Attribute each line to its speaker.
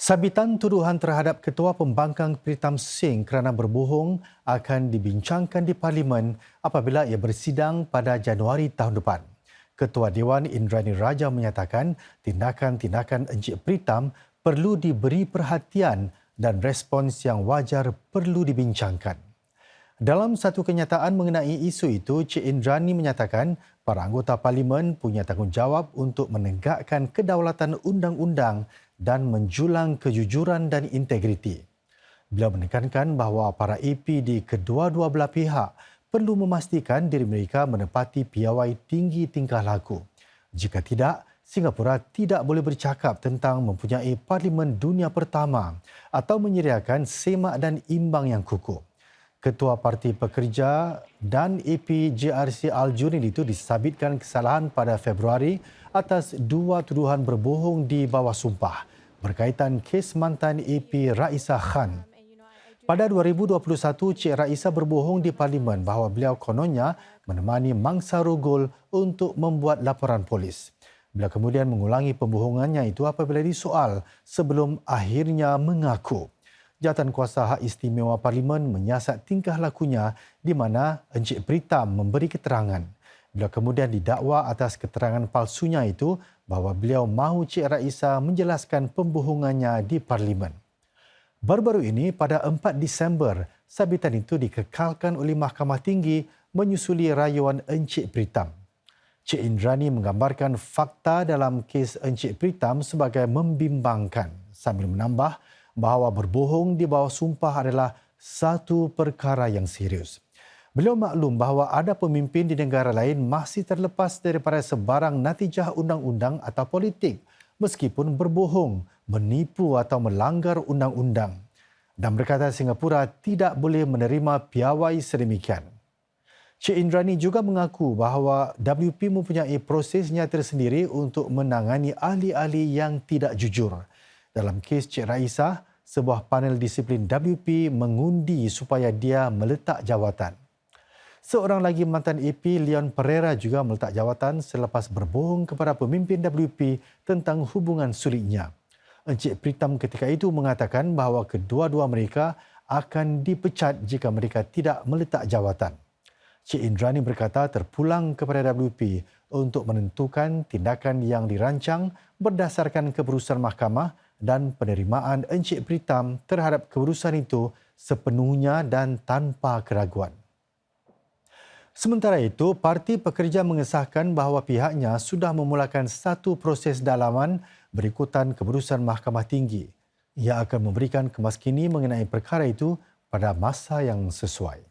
Speaker 1: Sabitan tuduhan terhadap Ketua Pembangkang Pritam Singh kerana berbohong akan dibincangkan di Parlimen apabila ia bersidang pada Januari tahun depan. Ketua Dewan Indrani Raja menyatakan tindakan-tindakan Encik Pritam perlu diberi perhatian dan respons yang wajar perlu dibincangkan. Dalam satu kenyataan mengenai isu itu, Cik Indrani menyatakan para anggota parlimen punya tanggungjawab untuk menegakkan kedaulatan undang-undang dan menjulang kejujuran dan integriti. Beliau menekankan bahawa para EP di kedua-dua belah pihak perlu memastikan diri mereka menepati piawai tinggi tingkah laku. Jika tidak, Singapura tidak boleh bercakap tentang mempunyai parlimen dunia pertama atau menyediakan semak dan imbang yang kukuh. Ketua Parti Pekerja dan APJRC Al-Junid itu disabitkan kesalahan pada Februari atas dua tuduhan berbohong di bawah sumpah berkaitan kes mantan AP Raisa Khan. Pada 2021, Cik Raisa berbohong di Parlimen bahawa beliau kononnya menemani Mangsa Rogol untuk membuat laporan polis. Beliau kemudian mengulangi pembohongannya itu apabila disoal sebelum akhirnya mengaku jawatan kuasa hak istimewa parlimen menyiasat tingkah lakunya di mana Encik Pritam memberi keterangan. Beliau kemudian didakwa atas keterangan palsunya itu bahawa beliau mahu Cik Raisa menjelaskan pembohongannya di parlimen. Baru-baru ini pada 4 Disember, sabitan itu dikekalkan oleh Mahkamah Tinggi menyusuli rayuan Encik Pritam. Cik Indrani menggambarkan fakta dalam kes Encik Pritam sebagai membimbangkan sambil menambah bahawa berbohong di bawah sumpah adalah satu perkara yang serius. Beliau maklum bahawa ada pemimpin di negara lain masih terlepas daripada sebarang natijah undang-undang atau politik meskipun berbohong, menipu atau melanggar undang-undang. Dan berkata Singapura tidak boleh menerima piawai sedemikian. Cik Indrani juga mengaku bahawa WP mempunyai prosesnya tersendiri untuk menangani ahli-ahli yang tidak jujur. Dalam kes Cik Raisa, sebuah panel disiplin WP mengundi supaya dia meletak jawatan. Seorang lagi mantan AP, Leon Pereira juga meletak jawatan selepas berbohong kepada pemimpin WP tentang hubungan sulitnya. Encik Pritam ketika itu mengatakan bahawa kedua-dua mereka akan dipecat jika mereka tidak meletak jawatan. Cik Indrani berkata terpulang kepada WP untuk menentukan tindakan yang dirancang berdasarkan keputusan mahkamah dan penerimaan Encik Pritam terhadap keputusan itu sepenuhnya dan tanpa keraguan. Sementara itu, Parti Pekerja mengesahkan bahawa pihaknya sudah memulakan satu proses dalaman berikutan keputusan Mahkamah Tinggi. Ia akan memberikan kemaskini mengenai perkara itu pada masa yang sesuai.